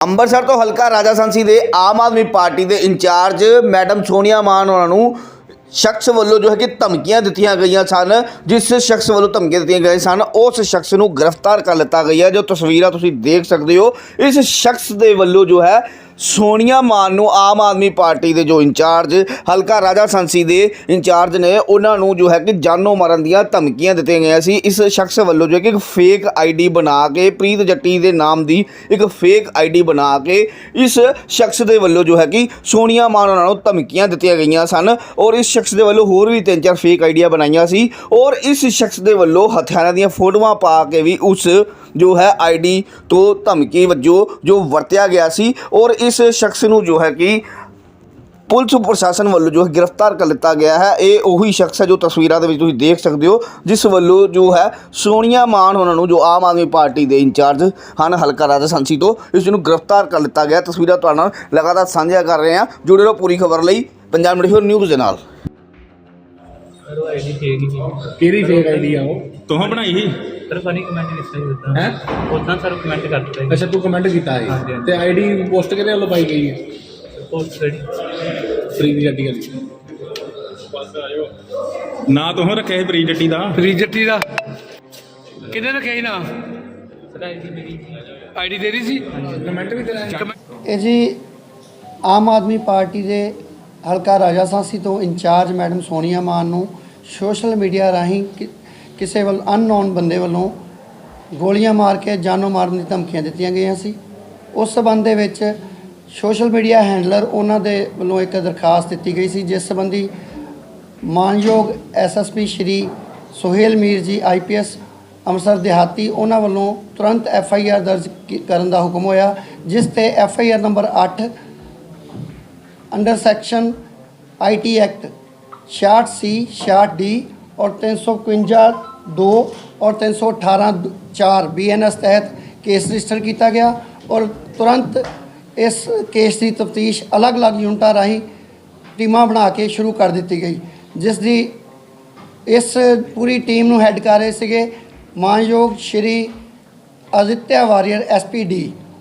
ਅੰਮ੍ਰਿਤਸਰ ਤੋਂ ਹਲਕਾ ਰਾਜਾ ਸੰਸੀ ਦੇ ਆਮ ਆਦਮੀ ਪਾਰਟੀ ਦੇ ਇੰਚਾਰਜ ਮੈਡਮ ਸੋਨੀਆ ਮਾਨ ਉਹਨਾਂ ਨੂੰ ਸ਼ਖਸ ਵੱਲੋਂ ਜੋ ਹੈ ਕਿ ਧਮਕੀਆਂ ਦਿੱਤੀਆਂ ਗਈਆਂ ਸਨ, ਜਿਸ ਸ਼ਖਸ ਵੱਲੋਂ ਧਮਕੀਆਂ ਦਿੱਤੀਆਂ ਗਈਆਂ ਸਨ, ਉਸ ਸ਼ਖਸ ਨੂੰ ਗ੍ਰਿਫਤਾਰ ਕਰ ਲਿੱਤਾ ਗਿਆ ਜੋ ਤਸਵੀਰਾਂ ਤੁਸੀਂ ਦੇਖ ਸਕਦੇ ਹੋ, ਇਸ ਸ਼ਖਸ ਦੇ ਵੱਲੋਂ ਜੋ ਹੈ ਸੋਨੀਆ ਮਾਨ ਨੂੰ ਆਮ ਆਦਮੀ ਪਾਰਟੀ ਦੇ ਜੋ ਇੰਚਾਰਜ, ਹਲਕਾ ਰਾਜਾ ਸੰਸੀ ਦੇ ਇੰਚਾਰਜ ਨੇ, ਉਹਨਾਂ ਨੂੰ ਜੋ ਹੈ ਕਿ ਜਾਨੋਂ ਮਾਰਨ ਦੀਆਂ ਧਮਕੀਆਂ ਦਿੱਤੀਆਂ ਗਈਆਂ ਸੀ। ਇਸ ਸ਼ਖਸ ਵੱਲੋਂ ਜੋ ਹੈ ਕਿ ਇੱਕ ਫੇਕ ਆਈਡੀ ਬਣਾ ਕੇ, ਪ੍ਰੀਤ ਜੱਟੀ ਦੇ ਨਾਮ ਦੀ ਇੱਕ ਫੇਕ ਆਈਡੀ ਬਣਾ ਕੇ, ਇਸ ਸ਼ਖਸ ਦੇ ਵੱਲੋਂ ਜੋ ਹੈ ਕਿ ਸੋਨੀਆ ਮਾਨ ਉਹਨਾਂ ਨੂੰ ਧਮਕੀਆਂ ਦਿੱਤੀਆਂ ਗਈਆਂ ਸਨ ਔਰ ਇਸ ਸ਼ਖਸ ਦੇ ਵੱਲੋਂ ਹੋਰ ਵੀ ਤਿੰਨ ਚਾਰ ਫੇਕ ਆਈਡੀਆਂ ਬਣਾਈਆਂ ਸੀ ਔਰ ਇਸ ਸ਼ਖਸ ਦੇ ਵੱਲੋਂ ਹਥਿਆਰਾਂ ਦੀਆਂ ਫੋਟੋਆਂ ਪਾ ਕੇ ਵੀ ਉਸ ਜੋ ਹੈ ਆਈਡੀ ਤੋਂ ਧਮਕੀ ਵਜੋਂ ਜੋ ਵਰਤਿਆ ਗਿਆ ਸੀ ਔਰ ਇਸ ਸ਼ਖਸ ਨੂੰ ਜੋ ਹੈ ਕਿ ਪੁਲਿਸ ਪ੍ਰਸ਼ਾਸਨ ਵੱਲੋਂ ਜੋ ਹੈ ਗ੍ਰਿਫਤਾਰ ਕਰ ਲਿੱਤਾ ਗਿਆ ਹੈ। ਇਹ ਉਹੀ ਸ਼ਖਸ ਹੈ ਜੋ ਤਸਵੀਰਾਂ ਦੇ ਵਿੱਚ ਤੁਸੀਂ ਦੇਖ ਸਕਦੇ ਹੋ, ਜਿਸ ਵੱਲੋਂ ਜੋ ਹੈ ਸੋਨੀਆ ਮਾਨ ਉਹਨਾਂ ਨੂੰ ਜੋ ਆਮ ਆਦਮੀ ਪਾਰਟੀ ਦੇ ਇੰਚਾਰਜ ਹਨ, ਹਲਕਾ ਰਾਜਾ ਸੰਸੀ ਤੋਂ ਇਸ ਨੂੰ ਗ੍ਰਿਫਤਾਰ ਕਰ ਲਿੱਤਾ ਗਿਆ ਤਸਵੀਰਾਂ ਤੁਹਾਡੇ ਨਾਲ ਲਗਾਤਾਰ ਸਾਂਝਾ ਕਰ ਰਹੇ ਹਾਂ। ਜੁੜੇ ਰਹੋ ਪੂਰੀ ਖਬਰ ਲਈ। ਪੰਜਾਬ ਮੀਡੀਆ ਨਿਊਜ਼ ਦੇ ਨਾਲ। ਸਰ ਉਹ ਆਈਡੀ ਫੇਕ ਹੀ ਸੀ। ਕਿਹੜੀ ਫੇਕ ਆਈਡੀ ਆ ਉਹ? ਤੁਹਾਂ ਬਣਾਈ ਸੀ? ਸਰ ਫਨੀ ਕਮੈਂਟ ਕੀਤਾ ਸੀ ਉਦਾਂ ਹੈ? ਉਦਾਂ ਸਰ ਕਮੈਂਟ ਕਰ ਦਿੱਤਾ ਅੱਛਾ ਤੂੰ ਕਮੈਂਟ ਕੀਤਾ ਹੈ। ਤੇ ਆਈਡੀ ਪੋਸਟ ਕਿਹਦੇ ਵੱਲੋਂ ਪਾਈ ਗਈ ਹੈ? ਪੋਸਟ ਰੈਡੀ ਫ੍ਰੀ ਦੀ ਜੱਟੀ ਵਾਲੀ। ਨਾ ਤੁਹਾਂ ਰੱਖਿਆ ਸੀ ਪ੍ਰੀ ਜੱਟੀ ਦਾ? ਫਰੀ ਜੱਟੀ ਦਾ। ਕਿਹਨੇ ਰੱਖਿਆ ਸੀ ਨਾ? ਸਰ ਆਈਡੀ ਮੇਰੀ ਆਈਡੀ ਤੇਰੀ ਸੀ? ਕਮੈਂਟ ਵੀ ਤੇਰਾ ਇਹ ਜੀ ਆਮ ਆਦਮੀ ਪਾਰਟੀ ਦੇ ਹਲਕਾ ਰਾਜਾ ਸਾਂਸੀ ਤੋਂ ਇੰਚਾਰਜ ਮੈਡਮ ਸੋਨੀਆ ਮਾਨ ਨੂੰ ਸੋਸ਼ਲ ਮੀਡੀਆ ਰਾਹੀਂ ਕਿ- ਕਿਸੇ ਵੱਲ ਅਨਨੋਨ ਬੰਦੇ ਵੱਲੋਂ ਗੋਲੀਆਂ ਮਾਰ ਕੇ ਜਾਨੋਂ ਮਾਰਨ ਦੀ ਧਮਕੀਆਂ ਦਿੱਤੀਆਂ ਗਈਆਂ ਸੀ। ਉਸ ਸਬੰਧ ਦੇ ਵਿੱਚ ਸੋਸ਼ਲ ਮੀਡੀਆ ਹੈਂਡਲਰ ਉਹਨਾਂ ਦੇ ਵੱਲੋਂ ਇੱਕ ਦਰਖਾਸਤ ਦਿੱਤੀ ਗਈ ਸੀ, ਜਿਸ ਸੰਬੰਧੀ ਮਾਨਯੋਗ ਐਸਐਸਪੀ ਸ਼੍ਰੀ ਸੁਹੇਲ ਮੀਰ ਜੀ ਆਈਪੀਐਸ ਅੰਮ੍ਰਿਤਸਰ ਦਿਹਾਤੀ, ਉਹਨਾਂ ਵੱਲੋਂ ਤੁਰੰਤ ਐਫਆਈਆਰ ਦਰਜ ਕੀ- ਕਰਨ ਦਾ ਹੁਕਮ ਹੋਇਆ, ਜਿਸ ਤੇ FIR number 8 under section IT act 66 C 66 D ਔਰ 351 2 ਔਰ 318 4 ਬੀਐਨਐਸ ਤਹਿਤ ਕੇਸ ਰਜਿਸਟਰ ਕੀਤਾ ਗਿਆ ਔਰ ਤੁਰੰਤ ਇਸ ਕੇਸ ਦੀ ਤਫਤੀਸ਼ ਅਲੱਗ-ਅਲੱਗ ਯੂਨਿਟਾਂ ਰਾਹੀਂ ਟੀਮਾਂ ਬਣਾ ਕੇ ਸ਼ੁਰੂ ਕਰ ਦਿੱਤੀ ਗਈ, ਜਿਸ ਦੀ ਇਸ ਪੂਰੀ ਟੀਮ ਨੂੰ ਹੈੱਡ ਕਰ ਰਹੇ ਸੀਗੇ ਮਾਨਯੋਗ ਸ਼੍ਰੀ ਅਦਿੱਤਿਆ ਵਾਰੀਅਰ ਐਸਪੀਡੀ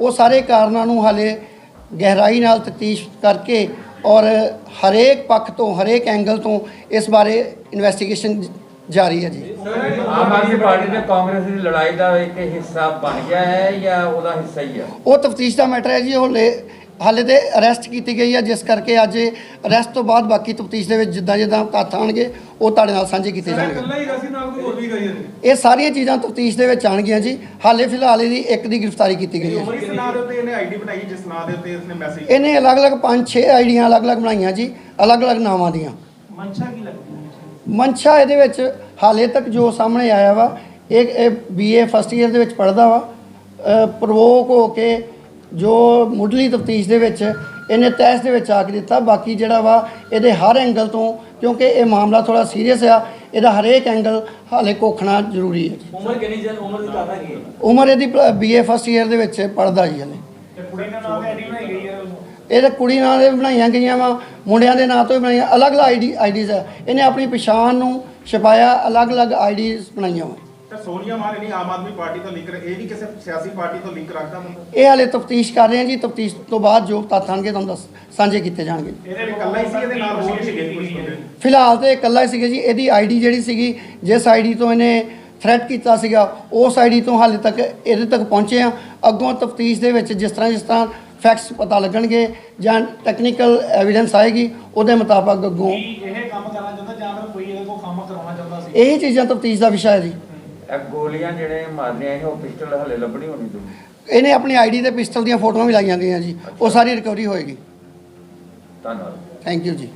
ਉਹ ਸਾਰੇ ਕਾਰਨਾਂ ਨੂੰ ਹਾਲੇ ਗਹਿਰਾਈ ਨਾਲ ਤਫਤੀਸ਼ ਕਰਕੇ ਔਰ ਹਰੇਕ ਪੱਖ ਤੋਂ ਹਰੇਕ ਐਂਗਲ ਤੋਂ ਇਸ ਬਾਰੇ ਇਨਵੈਸਟੀਗੇਸ਼ਨ ਜਾਰੀ ਹੈ ਜੀ। ਆਮ ਆਦਮੀ ਪਾਰਟੀ ਤੇ ਕਾਂਗਰਸ ਦੀ ਲੜਾਈ ਦਾ ਇੱਕ ਹਿੱਸਾ ਬਣ ਗਿਆ ਹੈ ਜਾਂ ਉਹਦਾ ਹਿੱਸਾ ਹੀ ਹੈ? ਉਹ ਤਫਤੀਸ਼ ਦਾ ਮੈਟਰ ਹੈ ਜੀ ਉਹ ਹਾਲੇ ਤੇ ਅਰੈਸਟ ਕੀਤੀ ਗਈ ਹੈ ਜਿਸ ਕਰਕੇ ਅੱਜ ਅਰੈਸਟ ਤੋਂ ਬਾਅਦ ਬਾਕੀ ਤਫਤੀਸ਼ ਦੇ ਵਿੱਚ ਜਿੱਦਾਂ ਜਿੱਦਾਂ ਤੱਥ ਆਉਣਗੇ ਉਹ ਤੁਹਾਡੇ ਨਾਲ ਸਾਂਝੇ ਕੀਤੇ ਜਾਣਗੇ। ਇਹ ਸਾਰੀਆਂ ਚੀਜ਼ਾਂ ਤਫਤੀਸ਼ ਦੇ ਵਿੱਚ ਆਣਗੀਆਂ ਜੀ। ਹਾਲੇ ਫਿਲਹਾਲ ਇਹਦੀ ਇੱਕ ਦੀ ਗ੍ਰਿਫਤਾਰੀ ਕੀਤੀ ਗਈ ਹੈ। ਇਹਨੇ ਆਈਡੀ ਬਣਾਈ ਜਿਸ ਨਾਂ ਦੇ ਉੱਤੇ ਇਸਨੇ ਮੈਸੇਜ ਇਹਨੇ ਅਲੱਗ-ਅਲੱਗ ਪੰਜ ਛੇ ਆਈਡੀਆਂ ਅਲੱਗ-ਅਲੱਗ ਬਣਾਈਆਂ ਜੀ ਅਲੱਗ-ਅਲੱਗ ਨਾਵਾਂ ਦੀਆਂ। ਮਨਸ਼ਾ ਕੀ ਲੱਗਦੀ ਹੈ? ਮਨਸ਼ਾ ਇਹਦੇ ਵਿੱਚ ਹਾਲੇ ਤੱਕ ਜੋ ਸਾਹਮਣੇ ਆਇਆ ਵਾ ਇਹ ਇਹ ਬੀਏ ਫਸਟ ਈਅਰ ਦੇ ਵਿੱਚ ਪੜ੍ਹਦਾ ਵਾ। ਪ੍ਰਵੋਕ ਹੋ ਕੇ ਜੋ ਮੁੱਢਲੀ ਤਫਤੀਸ਼ ਦੇ ਵਿੱਚ ਇਹਨੇ ਤੈਸ ਦੇ ਵਿੱਚ ਆ ਕੇ ਦਿੱਤਾ ਬਾਕੀ ਜਿਹੜਾ ਵਾ ਇਹਦੇ ਹਰ ਐਂਗਲ ਤੋਂ ਕਿਉਂਕਿ ਇਹ ਮਾਮਲਾ ਥੋੜਾ ਸੀਰੀਅਸ ਆ ਇਹਦਾ ਹਰੇਕ ਐਂਗਲ ਹਾਲੇ ਕੋਖਣਾ ਜ਼ਰੂਰੀ ਹੈ। ਉਮਰ ਕਿੰਨੀ ਜਨ ਉਮਰ ਦੀ ਕਾਹਦਾ ਕੀ ਹੈ? ਉਮਰ ਇਹਦੀ ਬੀਏ ਫਸਟ ਈਅਰ ਦੇ ਵਿੱਚ ਪੜ੍ਹਦਾ ਜੀ ਹਲੇ। ਤੇ ਕੁੜੀ ਦੇ ਨਾਮ ਤੇ ਆਈਡੀ ਬਣਾਈ ਗਈ ਹੈ ਇਹ ਤਾਂ ਕੁੜੀ ਨਾਂ ਦੇ ਵੀ ਬਣਾਈਆਂ ਗਈਆਂ ਵਾ ਮੁੰਡਿਆਂ ਦੇ ਨਾਂ ਤੋਂ ਵੀ ਬਣਾਈਆਂ ਅਲੱਗ-ਅਲੱਗ ਆਈਡੀ ਆਈਡੀਜ਼ ਆ। ਇਹਨੇ ਆਪਣੀ ਪਛਾਣ ਨੂੰ ਛਪਾਇਆ ਅਲੱਗ-ਅਲੱਗ ਆਈਡੀਜ਼ ਬਣਾਈਆਂ ਵਾ। ਤੇ ਸੋਨੀਆ ਮਾਨ ਨਹੀਂ ਆਮ ਆਦਮੀ ਪਾਰਟੀ ਤੋਂ ਲਿੰਕ ਇਹ ਵੀ ਕਿਸੇ ਸਿਆਸੀ ਪਾਰਟੀ ਤੋਂ ਲਿੰਕ ਰੱਖਦਾ ਬੰਦਾ ਇਹ ਹਾਲੇ ਤਫਤੀਸ਼ ਕਰ ਰਹੇ ਹਾਂ ਜੀ ਤਫਤੀਸ਼ ਤੋਂ ਬਾਅਦ ਜੋ ਤੱਥ ਆਉਣਗੇ ਤੁਹਾਨੂੰ ਦੱਸ ਸਾਂਝੇ ਕੀਤੇ ਜਾਣਗੇ। ਇਹਦੇ ਇਕੱਲਾ ਹੀ ਸੀ ਇਹਦੇ ਨਾਲ ਹੋਰ ਸੀਗੇ? ਫਿਲਹਾਲ ਤੇ ਇਕੱਲਾ ਹੀ ਸੀਗਾ ਜੀ ਇਹਦੀ ਆਈਡੀ ਜਿਹੜੀ ਸੀਗੀ ਜਿਸ ਆਈਡੀ ਤੋਂ ਇਹਨੇ ਥ੍ਰੈਟ ਕੀਤਾ ਸੀਗਾ ਉਸ ਆਈਡੀ ਤੋਂ ਹਾਲੇ ਤੱਕ ਇਹਦੇ ਤੱਕ ਪਹੁੰਚੇ ਆ। ਅੱਗੋਂ ਤਫਤੀਸ਼ ਦੇ ਵਿੱਚ ਜਿਸ ਤਰ੍ਹਾਂ ਜਿਸ ਤਰ੍ਹਾਂ ਫੈਕਟਸ ਪਤਾ ਲੱਗਣਗੇ ਜਾਂ ਟੈਕਨੀਕਲ ਐਵੀਡੈਂਸ ਆਏਗੀ ਉਹਦੇ ਮੁਤਾਬਕ ਅੱਗੋਂ ਇਹ ਕੰਮ ਕਰਨਾ ਚਾਹੁੰਦਾ ਜਾਂ ਫਿਰ ਕੋਈ ਇਹਦੇ ਕੋਲ ਕੰਮ ਕਰਾਉਣਾ ਚਾਹੁੰਦਾ ਸੀ? ਇਹ ਚੀਜ਼ਾਂ ਤਫਤੀਸ਼ ਦਾ ਵਿਸ਼ਾ ਹੈ ਜੀ। ਇਹ ਗੋਲੀਆਂ ਜਿਹੜੇ ਮਾਰਨੀਆਂ ਸੀ ਉਹ ਪਿਸਟਲ ਹਲੇ ਲੱਭਣੀ ਹੋਣੀ ਇਹਨੇ ਆਪਣੀ ਆਈਡੀ ਤੇ ਪਿਸਟਲ ਦੀਆਂ ਫੋਟੋਆਂ ਵੀ ਲਾਈਆਂ ਗਈਆਂ ਜੀ। ਉਹ ਸਾਰੀ ਰਿਕਵਰੀ ਹੋਏਗੀ। ਧੰਨਵਾਦ। ਥੈਂਕ ਯੂ ਜੀ।